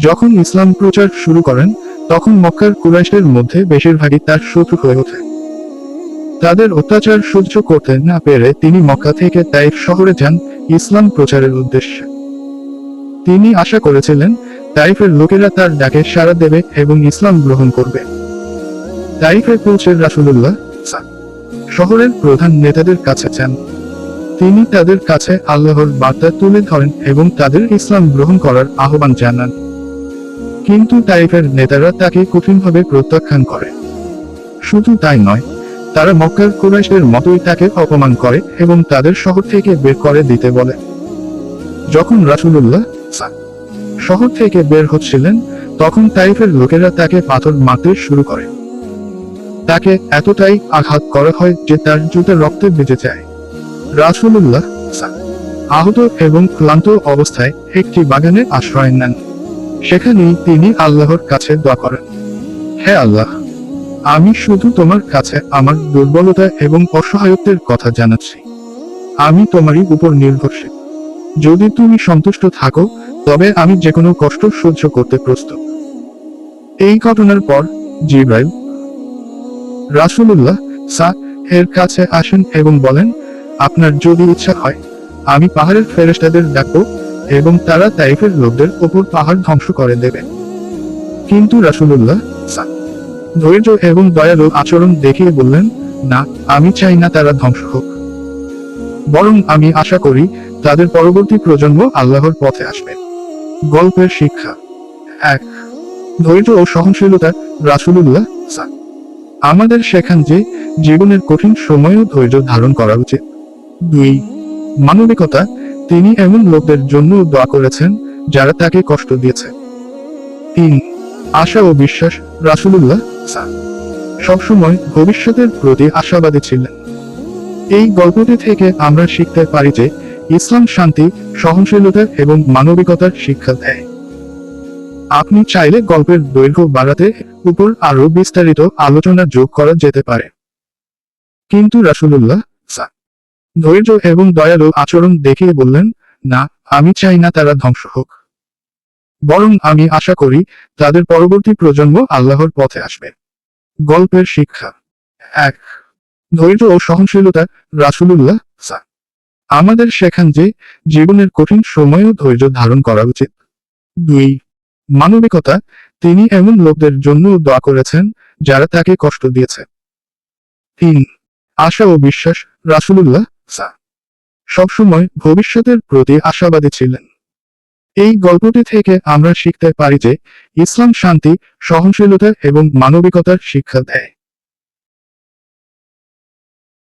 যখন ইসলাম প্রচার শুরু করেন, তখন মক্কার কুরাইশের মধ্যে বেশিরভাগই তার শত্রু হয়ে ওঠে। তাদের অত্যাচার সহ্য করতে না পেরে তিনি মক্কা থেকে তাইফ শহরে যান ইসলাম প্রচারের উদ্দেশ্যে। তিনি আশা করেছিলেন, তাইফের লোকেরা তার ডাকে সাড়া দেবে এবং ইসলাম গ্রহণ করবে। তাইফে পৌঁছে রাসুলুল্লাহ শহরের প্রধান নেতাদের কাছে যান। তিনি তাদের কাছে আল্লাহর বার্তা তুলে ধরেন এবং তাদের ইসলাম গ্রহণ করার আহ্বান জানান। কিন্তু তাইফের নেতারা তাকে কঠিনভাবে প্রত্যাখ্যান করে। শুধু তাই নয়, তারা মক্কার কুরাইশের মতোই তাকে অপমান করে এবং তাদের শহর থেকে বের করে দিতে বলে। যখন রাসূলুল্লাহ শহর থেকে বের হচ্ছিলেন, তখন তাইফের লোকেরা তাকে পাথর মারতে শুরু করে। তাকে এতটাই আঘাত করা হয় যে তার জুতা রক্তে বেঁচে যায়। রাসূলুল্লাহ সা- আহত এবং ক্লান্ত অবস্থায় একটি বাগানে আশ্রয় নেন। সেখানেই তিনি আল্লাহর কাছে দোয়া করেন। হে আল্লাহ, আমি শুধু তোমার কাছে আমার দুর্বলতা এবং অসহায়ত্বের কথা জানাচ্ছি। আমি তোমারই উপর নির্ভরশীল। যদি তুমি সন্তুষ্ট থাকো, তবে আমি যে কোনো কষ্ট সহ্য করতে প্রস্তুত। এই ঘটনার পর জিব্রাইল রাসূলুল্লাহ সা এর কাছে আসেন এবং বলেন আপনার যদি ইচ্ছা হয়, আমি পাহাড়ের ফেরেশতাদের ডাকবো এবং তারা তাইফের লোকদের ওপর পাহাড় ধ্বংস করে দেবে। কিন্তু রাসূলুল্লাহ ধৈর্য এবং দয়ালু আচরণ দেখিয়ে বললেন, না, আমি চাই না তারা ধ্বংস হোক। বরং আমি আশা করি তাদের পরবর্তী প্রজন্ম আল্লাহর পথে আসবে। গল্পের শিক্ষা। এক, ধৈর্য ও সহনশীলতা, রাসূলুল্লাহ আমাদের শেখান যে জীবনের কঠিন সময়ও ধৈর্য ধারণ করা উচিত। দুই মানবিকতা, তিনি এমন লোকদের জন্য দোয়া করেছেন, যারা তাকে কষ্ট দিয়েছে। তিন, আশা ও বিশ্বাস, রাসূলুল্লাহ সবসময় ভবিষ্যতের প্রতি আশাবাদী ছিলেন। এই গল্পটি থেকে আমরা শিখতে পারি যে, ইসলাম শান্তি, সহনশীলতা এবং মানবিকতার শিক্ষা দেয়। আপনি চাইলে গল্পের দৈর্ঘ্য বাড়াতে উপর আরও বিস্তারিত আলোচনা যোগ করা যেতে পারে। কিন্তু রাসূলুল্লাহ ধৈর্য এবং দয়ালু আচরণ দেখিয়ে বললেন, না, আমি চাই না তারা ধ্বংস হোক। বরং আমি আশা করি তাদের পরবর্তী প্রজন্ম আল্লাহর পথে আসবে। গল্পের শিক্ষা এক। ধৈর্য ও সহনশীলতা রাসূলুল্লাহ সা। আমাদের শেখান যে জীবনের কঠিন সময়েও ধৈর্য ধারণ করা উচিত। দুই। মানবিকতা, তিনি এমন লোকদের জন্য দোয়া করেছেন যারা তাকে কষ্ট দিয়েছে। তিন। আশা ও বিশ্বাস রাসূলুল্লাহ সা সবসময় ভবিষ্যতের প্রতি আশাবাদী ছিলেন। এই গল্পটি থেকে আমরা শিখতে পারি যে ইসলাম শান্তি সহনশীলতা এবং মানবিকতার শিক্ষা দেয়।